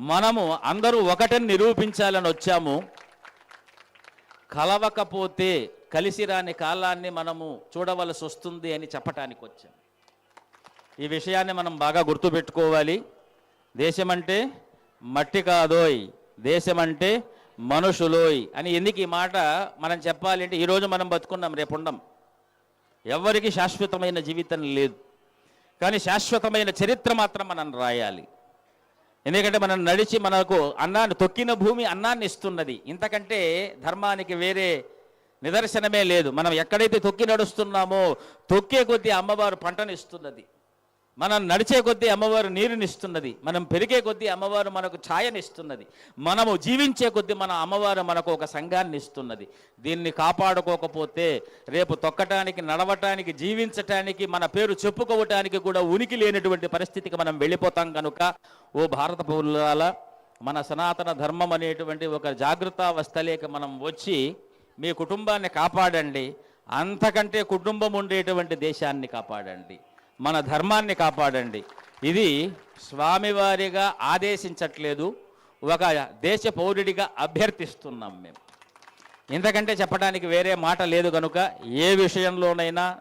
మనము అందరూ ఒకటని నిరూపించాలని వచ్చాము. కలవకపోతే కలిసి రాని కాలాన్ని మనము చూడవలసి వస్తుంది అని చెప్పటానికి వచ్చాం. ఈ విషయాన్ని మనం బాగా గుర్తుపెట్టుకోవాలి. దేశమంటే మట్టి కాదోయ్ దేశమంటే మనుషులోయ్ అని ఎందుకు ఈ మాట మనం చెప్పాలి అంటే ఈరోజు మనం బతుకున్నాం రేపు ఉండం. ఎవరికి శాశ్వతమైన జీవితం లేదు. కానీ శాశ్వతమైన చరిత్ర మాత్రం మనం రాయాలి. ఎందుకంటే మనం నడిచి మనకు అన్నాన్ని తొక్కిన భూమి అన్నాన్ని ఇస్తున్నది. ఇంతకంటే ధర్మానికి వేరే నిదర్శనమే లేదు. మనం ఎక్కడైతే తొక్కి నడుస్తున్నామో తొక్కే కొద్దీ అమ్మవారు పంటను ఇస్తున్నది. మనం నడిచే కొద్దీ అమ్మవారు నీరునిస్తున్నది మనం పెరిగే కొద్దీ అమ్మవారు మనకు ఛాయనిస్తున్నది మనము జీవించే కొద్దీ మన అమ్మవారు మనకు ఒక సంఘాన్ని ఇస్తున్నది. దీన్ని కాపాడుకోకపోతే రేపు తొక్కటానికి నడవటానికి జీవించటానికి మన పేరు చెప్పుకోవటానికి కూడా ఉనికి లేనటువంటి పరిస్థితికి మనం వెళ్ళిపోతాం కనుక ఓ భారత పౌరుల మన సనాతన ధర్మం అనేటువంటి ఒక జాగృతావస్థలేకి మనం వచ్చి మీ కుటుంబాన్ని కాపాడండి. అంతకంటే కుటుంబం ఉండేటువంటి దేశాన్ని కాపాడండి. మన ధర్మాన్ని కాపాడండి. ఇది స్వామివారిగా ఆదేశించట్లేదు. ఒక దేశ పౌరుడిగా అభ్యర్థిస్తున్నాం మేము. ఇంతకంటే చెప్పడానికి వేరే మాట లేదు కనుక ఏ విషయంలోనైనా